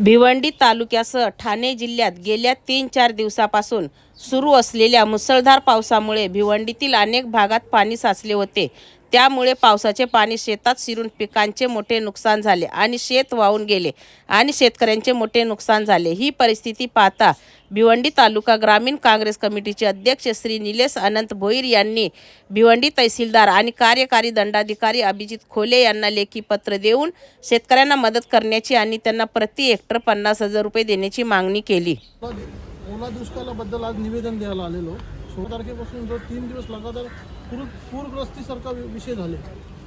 भिवंडी तालुक्यासह ठाणे जिल्ह्यात गेल्या तीन चार दिवसापासून सुरू असलेल्या मुसळधार पावसामुळे भिवंडीतील अनेक भागात पाणी साचले होते. त्यामुळे पावसाचे पाणी शेतात शिरून पिकांचे मोठे नुकसान झाले आणि शेत वाहून गेले आणि शेतकऱ्यांचे मोठे नुकसान झाले. ही परिस्थिती पाहता भिवंडी तालुका ग्रामीण काँग्रेस कमिटीचे अध्यक्ष श्री निलेश अनंत भोईर यांनी भिवंडी तहसीलदार आणि कार्यकारी दंडाधिकारी अभिजित खोले यांना लेखी पत्र देऊन शेतकऱ्यांना मदत करण्याची आणि त्यांना प्रति हेक्टर पन्नास हजार रुपये देण्याची मागणी केली. ओला दुष्काळाबद्दल आज निवेदन द्यायला आलेलो. सोळा तारखेपासून जो तीन दिवस लगातार पूर पूरग्रस्तीसारखा वि- विषय झाले.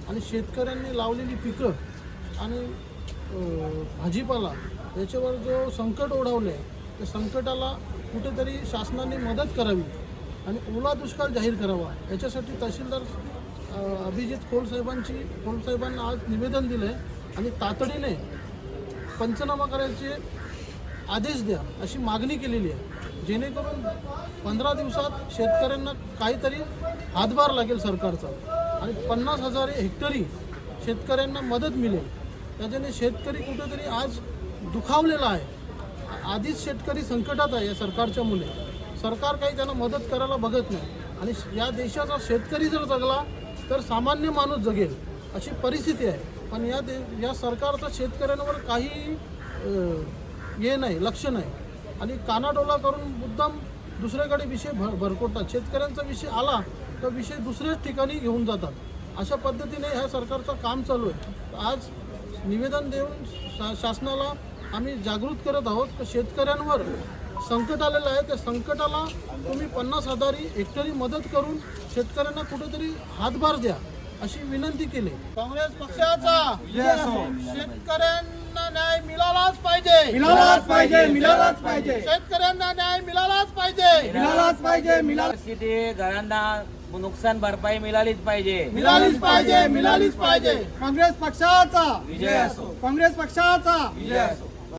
आणि शेतकऱ्यांनी लावलेली पिकं आणि भाजीपाला याच्यावर जो संकट ओढवलं आहे त्या संकटाला कुठेतरी शासनाने मदत करावी आणि ओला दुष्काळ जाहीर करावा. याच्यासाठी तहसीलदार अभिजित खोलसाहेबांची खोलसाहेबांना आज निवेदन दिलं आहे आणि तातडीने पंचनामा करायचे आदेश द्या अशी मागणी केलेली आहे. जेणेकरून पंधरा दिवसात शेतकऱ्यांना काहीतरी हातभार लागेल सरकारचा. आणि पन्नास हजार हेक्टरी शेतकऱ्यांना मदत मिळेल. त्याच्याने शेतकरी कुठेतरी आज दुखावलेला आहे. आधीच शेतकरी संकटात आहे या सरकारच्या मुले. सरकार काही त्यांना मदत करायला बघत नाही. आणि या देशाचा शेतकरी जर जगला तर सामान्य माणूस जगेल अशी परिस्थिती आहे. पण या दे या सरकारचा शेतकऱ्यांवर काही हे नाही लक्ष नाही. आणि कानाडोला करून मुद्दाम दुसऱ्याकडे विषय भर भरकवतात शेतकऱ्यांचा विषय आला तर विषय दुसऱ्याच ठिकाणी घेऊन जातात. अशा पद्धतीने ह्या सरकारचं काम चालू आहे. आज निवेदन देऊन शा शासनाला आम्ही जागृत करत आहोत की शेतकऱ्यांवर संकट आलेलं आहे. त्या संकटाला तुम्ही पन्नास हजारी हेक्टरी मदत करून शेतकऱ्यांना कुठेतरी हातभार द्या अशी विनंती केली. काँग्रेस पक्षाचा शेतकऱ्यांना मिळालाच पाहिजे. मिळालाच पाहिजे मिळालाच पाहिजे. शेतकऱ्यांना न्याय मिळालाच पाहिजे. मिळालाच पाहिजे मिळाला परिस्थिती घरांना नुकसान भरपाई मिळालीच पाहिजे. मिळालीच पाहिजे मिळालीच पाहिजे. काँग्रेस पक्षाचा. विजय असो. काँग्रेस पक्षाचा. विजय असो.